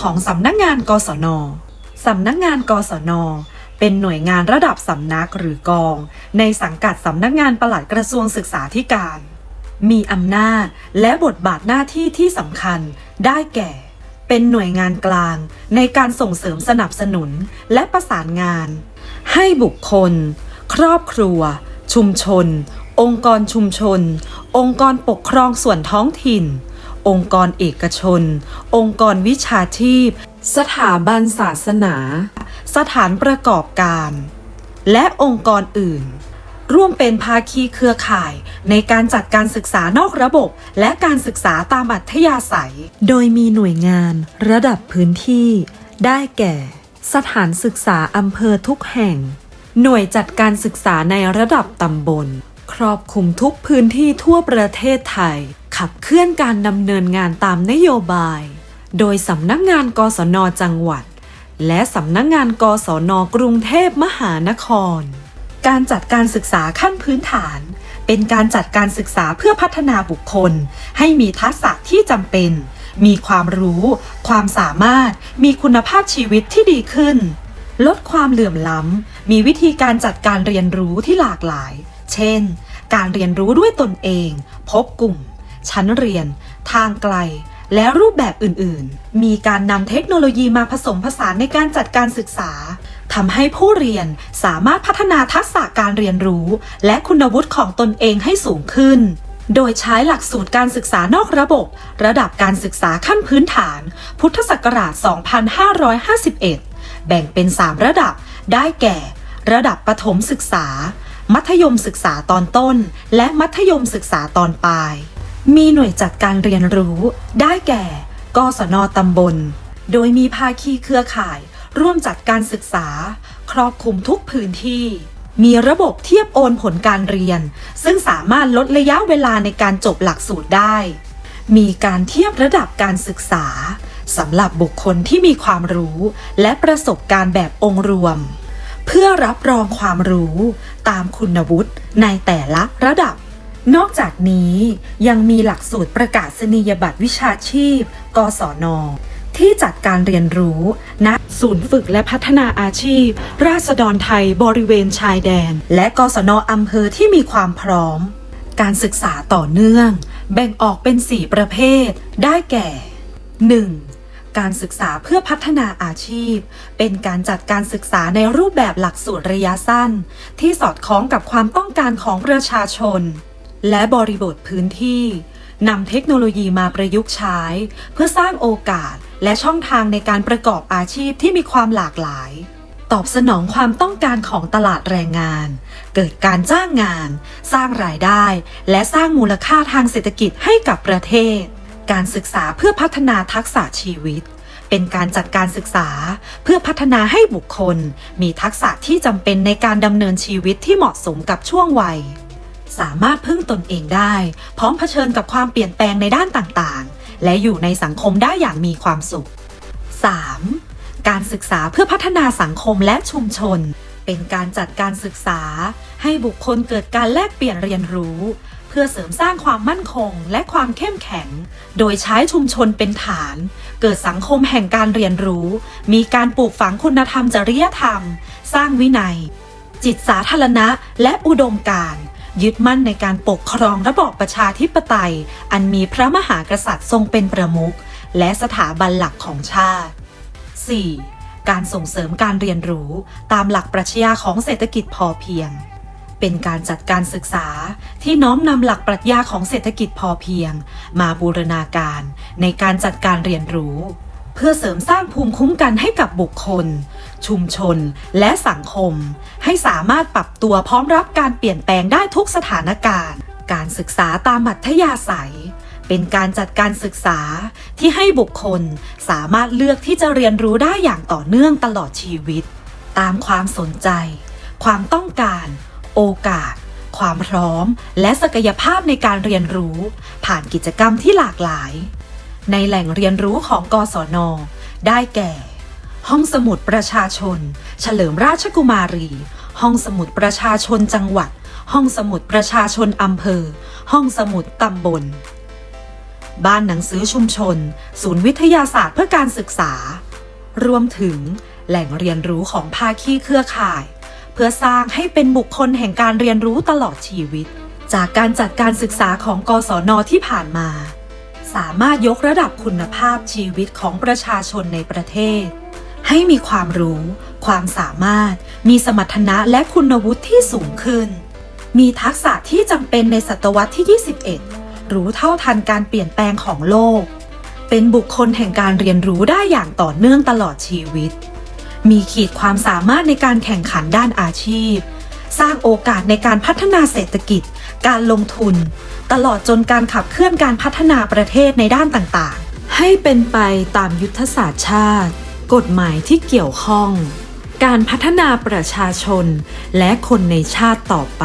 ของสำนักงานกศนสำนักงานกศนเป็นหน่วยงานระดับสำนักหรือกอง ในสังกัดสำนักงานปลัดกระทรวงศึกษาธิการ มีอำนาจและบทบาทหน้าที่ที่สำคัญได้แก่ เป็นหน่วยงานกลาง ในการส่งเสริมสนับสนุนและประสานงาน ให้บุคคล ครอบครัว ชุมชน องค์กรชุมชน องค์กรปกครองส่วนท้องถิ่น องค์กรเอกชน องค์กรวิชาชีพ สถาบันศาสนา สถานประกอบการ และองค์กรอื่น ร่วมเป็นภาคีเครือข่ายในการจัดการศึกษานอกระบบ และการศึกษาตามอัธยาศัย โดยมีหน่วยงานระดับพื้นที่ ได้แก่ สถานศึกษาอำเภอทุกแห่ง หน่วยจัดการศึกษาในระดับตำบล ครอบคลุมทุกพื้นที่ทั่วประเทศไทย ขับเคลื่อนการดำเนินงานตามนโยบาย โดยสำนักงานกศนจังหวัด และสำนักงานกศนกรุงเทพมหานคร การจัดการศึกษาขั้นพื้นฐาน เป็นการจัดการศึกษาเพื่อพัฒนาบุคคล ให้มีทักษะที่จำเป็น มีความรู้ ความสามารถ มีคุณภาพชีวิตที่ดีขึ้น ลดความเหลื่อมล้ำ มีวิธีการจัดการเรียนรู้ที่หลากหลาย เช่น การเรียนรู้ด้วยตนเอง พบกลุ่ม ชั้นเรียน ทางไกล และรูปแบบอื่นๆ มีการนำเทคโนโลยีมาผสมผสานในการจัดการศึกษาทำให้ผู้เรียนสามารถพัฒนาทักษะการเรียนรู้ และคุณวุฒิของตนเองให้สูงขึ้น โดยใช้หลักสูตรการศึกษานอกระบบ ระดับการศึกษาขั้นพื้นฐาน พุทธศักราช 2551 แบ่งเป็น 3 ระดับ ได้แก่ ระดับประถมศึกษา มัธยมศึกษาตอนต้น และมัธยมศึกษาตอนปลาย มีหน่วยจัดการเรียนรู้ ได้แก่กศนตำบล โดยมีภาคีเครือข่าย ร่วมจัดการศึกษา ครอบคลุมทุกพื้นที่ มีระบบเทียบโอนผลการเรียน ซึ่งสามารถลดระยะเวลาในการจบหลักสูตรได้ มีการเทียบระดับการศึกษาสำหรับบุคคลที่มีความรู้ และประสบการณ์แบบองค์รวม เพื่อรับรองความรู้ ตามคุณวุฒิในแต่ละระดับ นอกจากนี้ยังมีหลักสูตรประกาศนียบัตรวิชาชีพ กศน ที่จัดการเรียนรู้ณศูนย์ฝึกและพัฒนาอาชีพ ราษฎรไทยบริเวณชายแดน และกศนอำเภอที่มีความพร้อม การศึกษาต่อเนื่อง แบ่งออกเป็น 4 ประเภท ได้แก่ 1. การศึกษาเพื่อพัฒนาอาชีพ เป็นการจัดการศึกษาในรูปแบบหลักสูตรระยะสั้น ที่สอดคล้องกับความต้องการของประชาชน และบริบทพื้นที่นำเทคโนโลยีมาประยุกต์ใช้ เพื่อสร้างโอกาสและช่องทางในการประกอบอาชีพที่มีความหลากหลาย ตอบสนองความต้องการของตลาดแรงงาน เกิดการจ้างงาน สร้างรายได้ และสร้างมูลค่าทางเศรษฐกิจให้กับประเทศ การศึกษาเพื่อพัฒนาทักษะชีวิต เป็นการจัดการศึกษาเพื่อพัฒนาให้บุคคล มีทักษะที่จำเป็นในการดำเนินชีวิตที่เหมาะสมกับช่วงวัย สามารถพึ่งตนเองได้ พร้อมเผชิญกับความเปลี่ยนแปลงในด้านต่างๆ และอยู่ในสังคมได้อย่างมีความสุข 3. การศึกษาเพื่อพัฒนาสังคมและชุมชน เป็นการจัดการศึกษา ให้บุคคลเกิดการแลกเปลี่ยนเรียนรู้ เพื่อเสริมสร้างความมั่นคงและความเข้มแข็ง โดยใช้ชุมชนเป็นฐาน เกิดสังคมแห่งการเรียนรู้ มีการปลูกฝังคุณธรรมจริยธรรม สร้างวินัย จิตสาธารณะและอุดมการ ยึดมั่นในการปกครองระบอบประชาธิปไตย อันมีพระมหากษัตริย์ทรงเป็นประมุขและสถาบันหลักของชาติ 4. การส่งเสริมการเรียนรู้ตามหลักปรัชญาของเศรษฐกิจพอเพียง เป็นการจัดการศึกษาที่น้อมนำหลักปรัชญาของเศรษฐกิจพอเพียง มาบูรณาการในการจัดการเรียนรู้ เพื่อเสริมสร้างภูมิคุ้มกันให้กับบุคคล ชุมชน และสังคม ให้สามารถปรับตัวพร้อมรับการเปลี่ยนแปลงได้ทุกสถานการณ์ การศึกษาตามมัธยาศัย เป็นการจัดการศึกษาที่ให้บุคคลสามารถเลือกที่จะเรียนรู้ได้อย่างต่อเนื่องตลอดชีวิต ตามความสนใจ ความต้องการ โอกาสความพร้อมและศักยภาพในการเรียนรู้ ผ่านกิจกรรมที่หลากหลาย ในแหล่งเรียนรู้ของกศน ได้แก่ ห้องสมุดประชาชน เฉลิมราชกุมารี ห้องสมุดประชาชนจังหวัด ห้องสมุดประชาชนอำเภอ ห้องสมุดตำบล บ้านหนังสือชุมชน ศูนย์วิทยาศาสตร์เพื่อการศึกษา รวมถึงแหล่งเรียนรู้ของภาคีเครือข่าย เพื่อสร้างให้เป็นบุคคลแห่งการเรียนรู้ตลอดชีวิต จากการจัดการศึกษาของกศนที่ผ่านมา สามารถยกระดับคุณภาพชีวิตของประชาชนในประเทศ ให้มีความรู้ ความสามารถ มีสมรรถนะและคุณวุฒิที่สูงขึ้น มีทักษะที่จำเป็นในศตวรรษที่ 21 รู้เท่าทันการเปลี่ยนแปลงของโลก เป็นบุคคลแห่งการเรียนรู้ได้อย่างต่อเนื่องตลอดชีวิต มีขีดความสามารถในการแข่งขันด้านอาชีพ สร้างโอกาสในการพัฒนาเศรษฐกิจ การลงทุน ตลอดจนการขับเคลื่อนการพัฒนาประเทศในด้านต่างๆ ให้เป็นไปตามยุทธศาสตร์ชาติ กฎหมายที่เกี่ยวข้อง การพัฒนาประชาชนและคนในชาติต่อไป